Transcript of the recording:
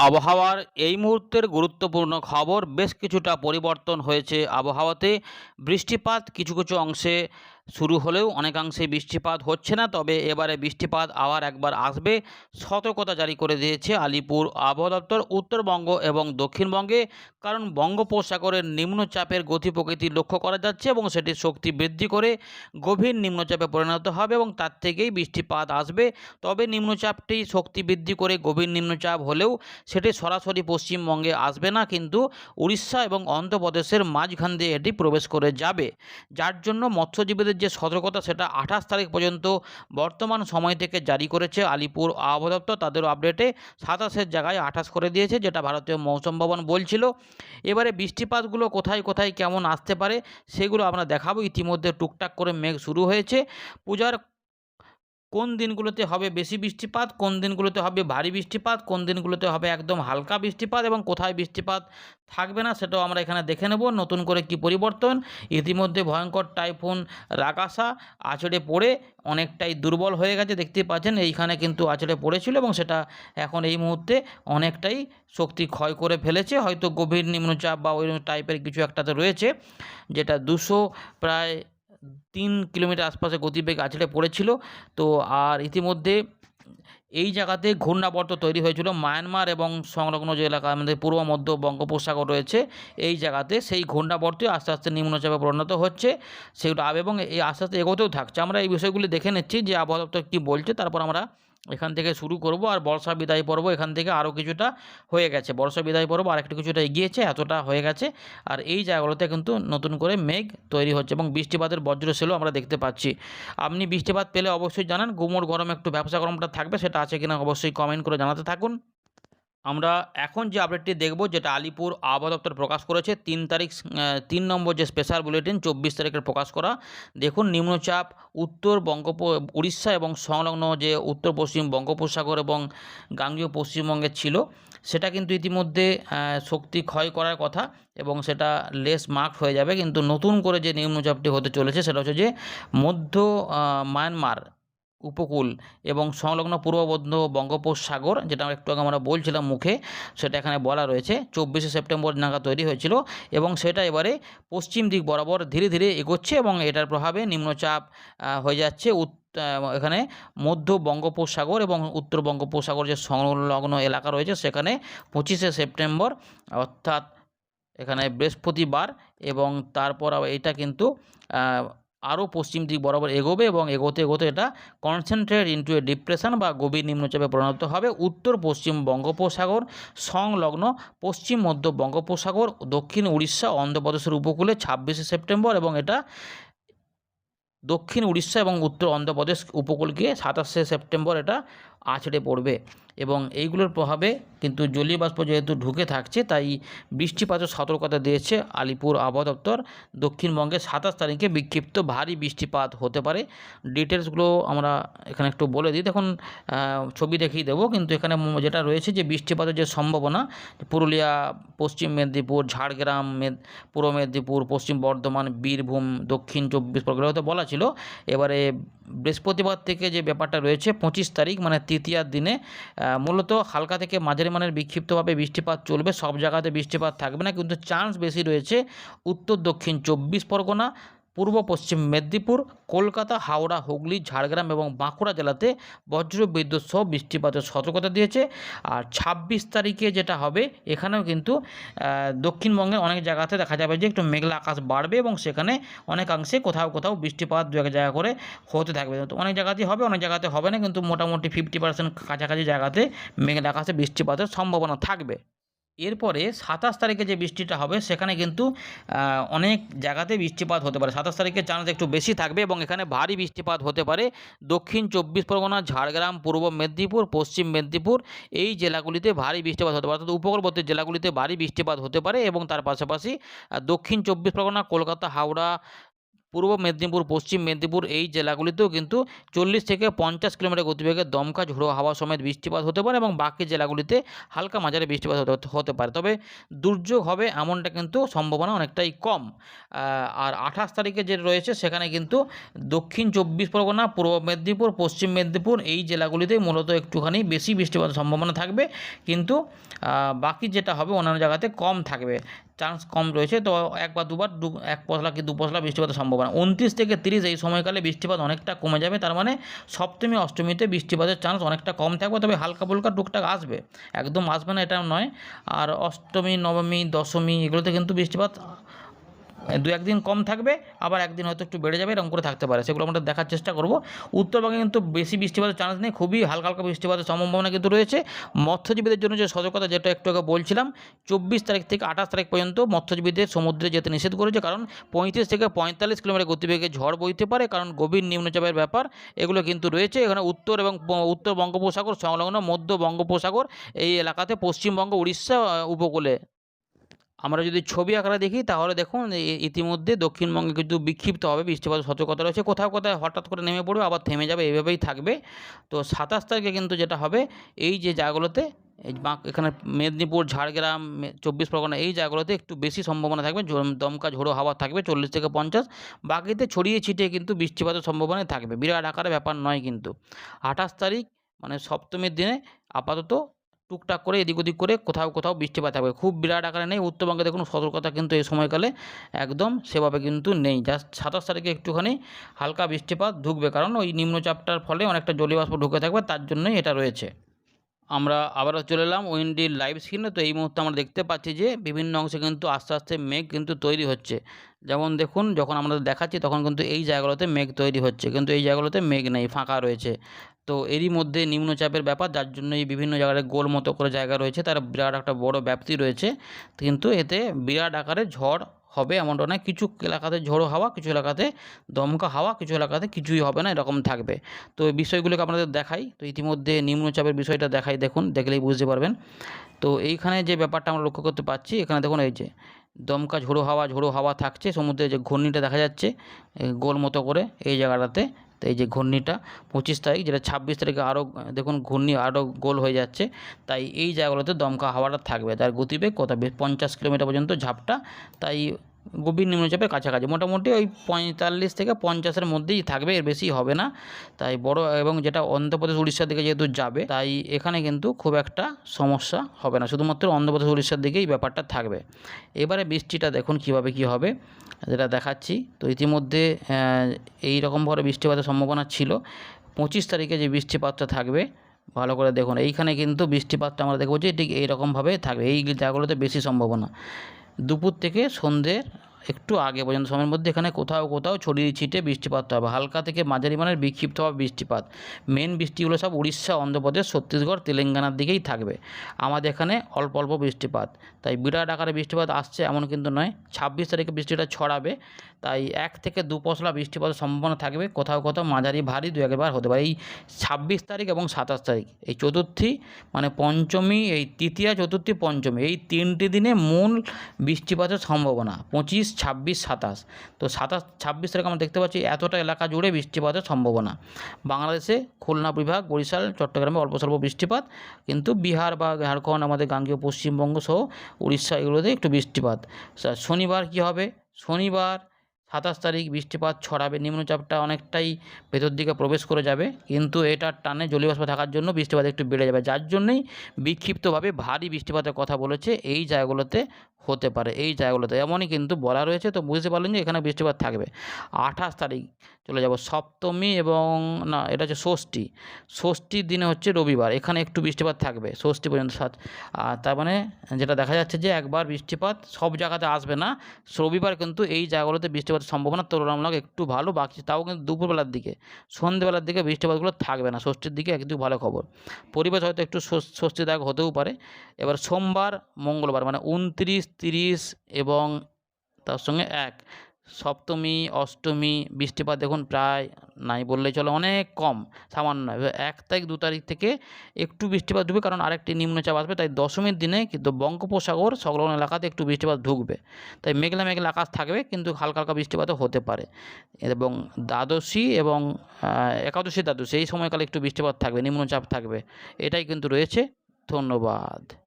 আবহাওয়ার এই মুহূর্তের গুরুত্বপূর্ণ খবর বেশ কিছুটা পরিবর্তন হয়েছে আবহাওয়াতে। বৃষ্টিপাত কিছু কিছু অংশে শুরু হলেও অনেকাংশে বৃষ্টিপাত হচ্ছে না, তবে এবারে বৃষ্টিপাত আবার একবার আসবে। সতর্কতা জারি করে দিয়েছে আলিপুর আবহাওয়া দপ্তর, উত্তরবঙ্গ এবং দক্ষিণবঙ্গে। কারণ বঙ্গোপসাগরের নিম্নচাপের গতি প্রকৃতি লক্ষ্য করা যাচ্ছে এবং সেটির শক্তি বৃদ্ধি করে গভীর নিম্নচাপে পরিণত হবে এবং তার থেকেই বৃষ্টিপাত আসবে। তবে নিম্নচাপটি শক্তি বৃদ্ধি করে গভীর নিম্নচাপ হলেও সেটি সরাসরি পশ্চিমবঙ্গে আসবে না, কিন্তু উড়িষ্যা এবং অন্ধ্রপ্রদেশের মাঝখান দিয়ে এটি প্রবেশ করে যাবে। যার জন্য মৎস্যজীবীদের যে সতর্কতা সেটা আঠাশ তারিখ পর্যন্ত বর্তমান সময় থেকে জারি করেছে আলিপুর আবহাওয়া দপ্তর। তাদের আপডেটে সাতাশের জায়গায় আঠাশ করে দিয়েছে, যেটা ভারতীয় মৌসুম ভবন বলছিল। এবারে বৃষ্টিপাতগুলো কোথায় কোথায়, কেমন আসতে পারে, সেগুলো আমরা দেখাবো। ইতিমধ্যে টুকটাক করে মেঘ শুরু হয়েছে। পূজার কোন দিনগুলোতে হবে বেশি বৃষ্টিপাত, কোন দিনগুলোতে হবে ভারী বৃষ্টিপাত, কোন দিনগুলোতে হবে একদম হালকা বৃষ্টিপাত এবং কোথায় বৃষ্টিপাত থাকবে না সেটাও আমরা এখানে দেখে নেব। নতুন করে কি পরিবর্তন? ইতিমধ্যে ভয়ঙ্কর টাইফুন রাকাসা আছড়ে পড়ে অনেকটাই দুর্বল হয়ে গেছে, দেখতেই পাচ্ছেন এইখানে কিন্তু আছড়ে পড়েছিল এবং সেটা এখন এই মুহূর্তে অনেকটাই শক্তি ক্ষয় করে ফেলেছে। হয়তো গভীর নিম্নচাপ বা ওই টাইপের কিছু একটাতে রয়েছে, যেটা দুশো প্রায় তিন কিলোমিটার আশপাশে গতিবেগ আছড়ে পড়েছিল। তো আর ইতিমধ্যে এই জায়গাতে ঘূর্ণাবর্ত তৈরি হয়েছিল। মায়ানমার এবং সংলগ্ন যে এলাকা, আমাদের পূর্ব, মধ্য বঙ্গোপসাগর রয়েছে, এই জায়গাতে সেই ঘূর্ণাবর্তই আস্তে আস্তে নিম্নচাপে পরিণত হচ্ছে। সেগুলো এবং এই আস্তে আস্তে এগোতেও থাকছে। আমরা এই বিষয়গুলি দেখে নিচ্ছি যে আবহাওয়া দপ্তর কী বলছে, তারপর আমরা এখান থেকে শুরু করব আর বর্ষা বিদায় পর্ব এখান থেকে আরও কিছুটা হয়ে গেছে। বর্ষা বিদায় পর্ব আর একটু কিছুটা এগিয়েছে, এতটা হয়ে গেছে। আর এই জায়গাগুলোতে কিন্তু নতুন করে মেঘ তৈরি হচ্ছে এবং বৃষ্টিপাতের বজ্রশেলও আমরা দেখতে পাচ্ছি। আপনি বৃষ্টিপাত পেলে অবশ্যই জানান, গুমোর গরম একটু ব্যবসা গরমটা থাকবে সেটা আছে কিনা অবশ্যই কমেন্ট করে জানাতে থাকুন। আমরা এখন যে আপডেটটি দেখব, যেটা আলিপুর আবহাওয়া দপ্তর প্রকাশ করেছে, তিন তারিখ তিন নম্বর যে স্পেশাল বুলেটিন চব্বিশ তারিখের প্রকাশ করা। দেখুন, নিম্নচাপ উত্তর বঙ্গোপ, উড়িষ্যা এবং সংলগ্ন যে উত্তর পশ্চিম বঙ্গোপসাগর এবং গাঙ্গীয় পশ্চিমবঙ্গে ছিল, সেটা কিন্তু ইতিমধ্যে শক্তি ক্ষয় করার কথা এবং সেটা লেস মার্ক হয়ে যাবে। কিন্তু নতুন করে যে নিম্নচাপটি হতে চলেছে, সেটা হচ্ছে যে মধ্য মায়ানমার। উপকূল এবং সংলগ্ন পূর্ববঙ্গ বঙ্গোপসাগর, যেটা একটু আগে আমরা বলছিলাম মুখে, সেটা এখানে বলা রয়েছে। চব্বিশে সেপ্টেম্বর নাগাদ তৈরি হয়েছিল এবং সেটা এবারে পশ্চিম দিক বরাবর ধীরে ধীরে এগোচ্ছে এবং এটার প্রভাবে নিম্নচাপ হয়ে যাচ্ছে। এখানে মধ্য বঙ্গোপসাগর এবং উত্তর বঙ্গোপসাগর যে সংলগ্ন এলাকা রয়েছে, সেখানে পঁচিশে সেপ্টেম্বর, অর্থাৎ এখানে বৃহস্পতিবার এবং তারপর এটা কিন্তু আরও পশ্চিম দিক বরাবর এগোবে এবং এগোতে এগোতে এটা কনসেন্ট্রেট ইন্টু এ ডিপ্রেশন বা গভীর নিম্নচাপে পরিণত হবে। উত্তর, পশ্চিম বঙ্গোপসাগর, সংলগ্ন পশ্চিম মধ্য বঙ্গোপসাগর, দক্ষিণ উড়িষ্যা, অন্ধ্রপ্রদেশের উপকূলে ছাব্বিশে সেপ্টেম্বর এবং এটা দক্ষিণ উড়িষ্যা এবং উত্তর অন্ধ্রপ্রদেশ উপকূলকে সাতাশে সেপ্টেম্বর এটা আছড়ে পড়বে। এবং এইগুলোর প্রভাবে কিন্তু জলীয় বাষ্প যেহেতু ঢুকে থাকছে তাই বৃষ্টিপাতের সতর্কতা দিয়েছে আলিপুর আবহাওয়া দপ্তর। দক্ষিণবঙ্গে সাতাশ তারিখে বিক্ষিপ্ত ভারী বৃষ্টিপাত হতে পারে। ডিটেলসগুলো আমরা এখানে একটু বলে দিই। আহ, ছবি দেখিয়ে দেবো। কিন্তু এখানে যেটা রয়েছে যে বৃষ্টিপাতের যে সম্ভাবনা পুরুলিয়া পশ্চিম মেদিনীপুর ঝাড়গ্রাম পূর্ব মেদিনীপুর পশ্চিম বর্ধমান বীরভূম দক্ষিণ চব্বিশ পরগনা হতে বলা ছিল। এবারে বৃহস্পতিবার থেকে যে ব্যাপারটা রয়েছে পঁচিশ তারিখ মানে তৃতীয়ার দিনে মূলত হালকা থেকে মাঝারি মানের বিক্ষিপ্তভাবে বৃষ্টিপাত চলবে। সব জায়গাতে বৃষ্টিপাত থাকবে না, কিন্তু চান্স বেশি রয়েছে উত্তর দক্ষিণ চব্বিশ পরগনা পূর্ব পশ্চিম মেদিনীপুর, কলকাতা, হাওড়া, হুগলি, ঝাড়গ্রাম এবং বাঁকুড়া জেলাতে বজ্র বিদ্যুৎ সহ বৃষ্টিপাতের সতর্কতা দিয়েছে। আর ছাব্বিশ তারিখে যেটা হবে, এখানেও কিন্তু দক্ষিণবঙ্গের অনেক জায়গাতে দেখা যাবে যে একটু মেঘলা আকাশ বাড়বে এবং সেখানে অনেকাংশে কোথাও কোথাও বৃষ্টিপাত দু এক জায়গা করে হতে থাকবে। অনেক জায়গাতেই হবে, অনেক জায়গাতে হবে না, কিন্তু মোটামুটি ফিফটি পার্সেন্ট কাছাকাছি জায়গাতে মেঘলা আকাশে বৃষ্টিপাতের সম্ভাবনা থাকবে। এরপরে সাতাশ তারিখে যে বৃষ্টিটা হবে, সেখানে কিন্তু অনেক জায়গাতে বৃষ্টিপাত হতে পারে। সাতাশ তারিখে চান্স একটু বেশি থাকবে এবং এখানে ভারী বৃষ্টিপাত হতে পারে। দক্ষিণ চব্বিশ পরগনা, ঝাড়গ্রাম, পূর্ব মেদিনীপুর, পশ্চিম মেদিনীপুর এই জেলাগুলিতে ভারী বৃষ্টিপাত হতে পারে। অর্থাৎ উপকূলবর্তী জেলাগুলিতে ভারী বৃষ্টিপাত হতে পারে এবং তার পাশাপাশি দক্ষিণ চব্বিশ পরগনা, কলকাতা, হাওড়া পূর্ব মেদিনীপুর, পশ্চিম মেদিনীপুর এই জেলাগুলিতেও কিন্তু চল্লিশ থেকে পঞ্চাশ কিলোমিটার গতিবেগে দমকা ঝোড়ো হাওয়া সমেত বৃষ্টিপাত হতে পারে এবং বাকি জেলাগুলিতে হালকা মাঝারি বৃষ্টিপাত হতে পারে তবে দুর্যোগ হবে এমনটা কিন্তু সম্ভাবনা অনেকটাই কম। আর আঠাশ তারিখে যে রয়েছে সেখানে কিন্তু দক্ষিণ চব্বিশ পরগনা, পূর্ব মেদিনীপুর, পশ্চিম মেদিনীপুর এই জেলাগুলিতে মূলত একটুখানি বেশি বৃষ্টিপাতের সম্ভাবনা থাকবে। কিন্তু বাকি যেটা হবে অন্যান্য জায়গাতে কম থাকবে। চান্স কম রয়েছে। তো এক বা দুবার দু, এক পশলা কি দু পশলা বৃষ্টিপাতের সম্ভাবনা। উনত্রিশ থেকে তিরিশ এই সময়কালে বৃষ্টিপাত অনেকটা কমে যাবে। তার মানে সপ্তমী, অষ্টমীতে বৃষ্টিপাতের চান্স অনেকটা কম থাকবে। তবে হালকা ফুলকা টুকটাক আসবে। একদম আসবে না, এটা নয়। আর অষ্টমী, নবমী, দশমী, এগুলোতে কিন্তু বৃষ্টিপাত দু একদিন কম থাকবে, আবার একদিন হয়তো একটু বেড়ে যাবে, এরকম করে থাকতে পারে। সেগুলো আমরা দেখার চেষ্টা করব। উত্তরবঙ্গে কিন্তু বেশি বৃষ্টিপাতের চান্স নেই, খুবই হালকা হালকা বৃষ্টিপাতের সম্ভাবনা কিন্তু রয়েছে। মৎস্যজীবীদের জন্য যে সতর্কতা, যেটা একটু আগে বলছিলাম, চব্বিশ তারিখ থেকে আঠাশ তারিখ পর্যন্ত মৎস্যজীবীদের সমুদ্রে যেতে নিষেধ করেছে, কারণ পঁয়ত্রিশ থেকে পঁয়তাল্লিশ কিলোমিটার গতিবেগে ঝড় বইতে পারে, কারণ গভীর নিম্নচাপের ব্যাপার। এগুলো কিন্তু রয়েছে। এখানে উত্তর এবং উত্তর বঙ্গোপসাগর, সংলগ্ন মধ্য বঙ্গোপসাগর, এই এলাকাতে পশ্চিমবঙ্গ, উড়িষ্যা উপকূলে। আমরা যদি ছবি আকারে দেখি, তাহলে দেখুন ইতিমধ্যে দক্ষিণবঙ্গে কিন্তু বিক্ষিপ্ত হবে, বৃষ্টিপাতের সতর্কতা রয়েছে। কোথাও কোথাও হঠাৎ করে নেমে পড়বে, আবার থেমে যাবে এইভাবেই থাকবে। তো সাতাশ তারিখে কিন্তু যেটা হবে, এই যে জায়গাগুলোতে এখানে মেদিনীপুর, ঝাড়গ্রাম চব্বিশ পরগনা, এই জায়গাগুলোতে একটু বেশি সম্ভাবনা থাকবে দমকা ঝোড়ো হাওয়া থাকবে, চল্লিশ থেকে পঞ্চাশ। বাকিতে ছড়িয়ে ছিটিয়ে কিন্তু বৃষ্টিপাতের সম্ভাবনা থাকবে। বিরাট আকারে ব্যাপার নয় কিন্তু। আঠাশ তারিখ মানে সপ্তমীর দিনে আপাতত টুকটাক করে এদিক ওদিক করে কোথাও কোথাও বৃষ্টিপাত থাকবে খুব বিরাট আকারে নেই, উত্তরবঙ্গে দেখুন সতর্কতা কিন্তু এই সময়কালে একদম সেভাবে কিন্তু নেই। জাস্ট সাতাশ তারিখে একটুখানি হালকা বৃষ্টিপাত ঢুকবে, কারণ ওই নিম্নচাপটার ফলে অনেকটা জলীয়বাষ্প ঢুকে থাকবে, তার জন্যই এটা রয়েছে। আমরা আবারও চলে এলাম উইন্ডির লাইভ স্ক্রিনে, তো এই মুহূর্তে আমরা দেখতে পাচ্ছি যে বিভিন্ন অংশে কিন্তু আস্তে আস্তে মেঘ কিন্তু তৈরি হচ্ছে। যেমন দেখুন, যখন আমরা দেখাচ্ছি তখন কিন্তু এই জায়গাগুলোতে মেঘ তৈরি হচ্ছে, কিন্তু এই জায়গাগুলোতে মেঘ নেই, ফাঁকা রয়েছে। তো এরই মধ্যে নিম্নচাপের ব্যাপার, যার জন্য এই বিভিন্ন জায়গায় গোল মতো করে জায়গা রয়েছে। তার বিরাট একটা বড় ব্যাপ্তি রয়েছে। কিন্তু এতে বিরাট আকারে ঝড় হবে এমনটা নয়। কিছু এলাকাতে ঝোড়ো হাওয়া, কিছু এলাকাতে দমকা হাওয়া, কিছু এলাকাতে কিছুই হবে না, এরকম থাকবে। তো এই বিষয়গুলোকে আপনাদের দেখাই। তো ইতিমধ্যে নিম্নচাপের বিষয়টা দেখাই দেখুন, দেখলেই বুঝতে পারবেন। তো এইখানে যে ব্যাপারটা আমরা লক্ষ্য করতে পারছি এখানে দেখুন এই যে দমকা ঝোড়ো হাওয়া ঝোড়ো হাওয়া থাকছে। সমুদ্রে যে ঘূর্ণিটা দেখা যাচ্ছে গোল মতো করে এই জায়গাটাতে তো এই যে ঘূর্ণিটা পঁচিশ তারিখ, যেটা ছাব্বিশ তারিখে আরও, দেখুন, ঘূর্ণি আরও গোল হয়ে যাচ্ছে। তাই এই জায়গাগুলোতে দমকা হাওয়াটা থাকবে। তার গতিবেগ কত? পঞ্চাশ কিলোমিটার পর্যন্ত ঝাপটা। তাই গভীর নিম্নচাপের কাছাকাছি। মোটামুটি ওই পঁয়তাল্লিশ থেকে পঞ্চাশের মধ্যেই থাকবে, এর বেশি হবে না। তাই বড় এবং যেটা অন্ধ্রপ্রদেশ, উড়িষ্যার দিকে যেহেতু যাবে, তাই এখানে কিন্তু খুব একটা সমস্যা হবে না। শুধুমাত্র অন্ধ্রপ্রদেশ, উড়িষ্যার দিকেই ব্যাপারটা থাকবে। এবারে বৃষ্টিটা দেখুন কীভাবে কি হবে, যেটা দেখাচ্ছি। তো ইতিমধ্যে এই রকমভাবে বৃষ্টিপাতের সম্ভাবনা ছিল। পঁচিশ তারিখে যে বৃষ্টিপাতটা থাকবে, ভালো করে দেখুন। এইখানে কিন্তু বৃষ্টিপাতটা আমরা দেখব যে ঠিক এইরকমভাবে থাকবে। এই জায়গাগুলোতে বেশি সম্ভাবনা। দুপুর থেকে সন্ধ্যের একটু আগে পর্যন্ত সময়ের মধ্যে এখানে কোথাও কোথাও ছড়িয়ে ছিটে বৃষ্টিপাত হবে। হালকা থেকে মাঝারি মানের বিক্ষিপ্ত হবে বৃষ্টিপাত। মেন বৃষ্টিগুলো সব উড়িষ্যা, অন্ধ্রপ্রদেশ, ছত্তিশগড়, তেলেঙ্গানার দিকেই থাকবে। আমাদের এখানে অল্প অল্প বৃষ্টিপাত। তাই বিরাট আকারে বৃষ্টিপাত আসছে এমন কিন্তু নয়। ছাব্বিশ তারিখে বৃষ্টিটা ছড়াবে। তাই এক থেকে দু পশলা বৃষ্টিপাতের সম্ভাবনা থাকবে। কোথাও কোথাও মাঝারি ভারী দু একবার হতে পারে। এই ছাব্বিশ তারিখ এবং সাতাশ তারিখ, এই চতুর্থী মানে পঞ্চমী, এই তৃতীয়া, চতুর্থী, পঞ্চমী, এই তিনটি দিনে মূল বৃষ্টিপাতের সম্ভাবনা। পঁচিশ ছাব্বিশ সাতাশ। তো সাতাশ, ছাব্বিশ তারিখ আমরা দেখতে পাচ্ছি এতটা এলাকা জুড়ে বৃষ্টিপাতের সম্ভাবনা। বাংলাদেশে খুলনা বিভাগ, বরিশাল, চট্টগ্রামে অল্প স্বল্প বৃষ্টিপাত, কিন্তু বিহার বা ঝাড়খণ্ড, আমাদের গাঙ্গীয় পশ্চিমবঙ্গ সহ উড়িষ্যা এগুলোতে একটু বৃষ্টিপাত। শনিবার কি হবে? শনিবার সাতাশ তারিখ বৃষ্টিপাত ছড়াবে, নিম্নচাপটা অনেকটাই ভেতর দিকে প্রবেশ করে যাবে। কিন্তু এটার টানে জলীয়বাষ্প থাকার জন্য বৃষ্টিপাত একটু বেড়ে যাবে, যার জন্যই বিক্ষিপ্তভাবে ভারী বৃষ্টিপাতের কথা বলেছে এই জায়গাগুলোতে হতে পারে, এই জায়গাগুলোতে। এমনই কিন্তু বলা রয়েছে, তো বুঝতে পারলেন যে এখানে বৃষ্টিপাত থাকবে। আঠাশ তারিখ চলে যাব, সপ্তমী এবং না, এটা হচ্ছে ষষ্ঠী। ষষ্ঠীর দিনে হচ্ছে রবিবার, এখানে একটু বৃষ্টিপাত থাকবে, ষষ্ঠী পর্যন্ত সাত, আর তার মানে যেটা দেখা যাচ্ছে যে একবার বৃষ্টিপাত সব জায়গাতে আসবে না, রবিবার কিন্তু এই জায়গাগুলোতে বৃষ্টিপাতের সম্ভাবনা তুলনামূলক একটু ভালো, বাকি তাও কিন্তু দুপুরবেলার দিকে। সন্ধ্যেবেলার দিকে বৃষ্টিপাতগুলো থাকবে না, ষষ্ঠীর দিকে একটু ভালো খবর। পরিবেশ হয়তো একটু স্বস- স্বস্তিদায়ক হতেও পারে। এবার সোমবার, মঙ্গলবার মানে উনত্রিশ তিরিশ এবং তার সঙ্গে এক। সপ্তমী, অষ্টমী, বৃষ্টিপাত দেখুন প্রায় নাই বললেই চলে, অনেক কম, সামান্য। এক তারিখ, দু তারিখ থেকে একটু বৃষ্টিপাত ঢুকবে, কারণ আরেকটি নিম্নচাপ আসবে, তাই দশমীর দিনে কিন্তু বঙ্গোপসাগর সংলগ্ন এলাকাতে একটু বৃষ্টিপাত ঢুকবে। তাই মেঘলা মেঘলা আকাশ থাকবে, কিন্তু হালকা হালকা বৃষ্টিপাতও হতে পারে। এবং দ্বাদশী এবং একাদশী, দ্বাদশী, এই সময়কালে একটু বৃষ্টিপাত থাকবে, নিম্নচাপ থাকবে। এটাই কিন্তু রয়েছে, ধন্যবাদ।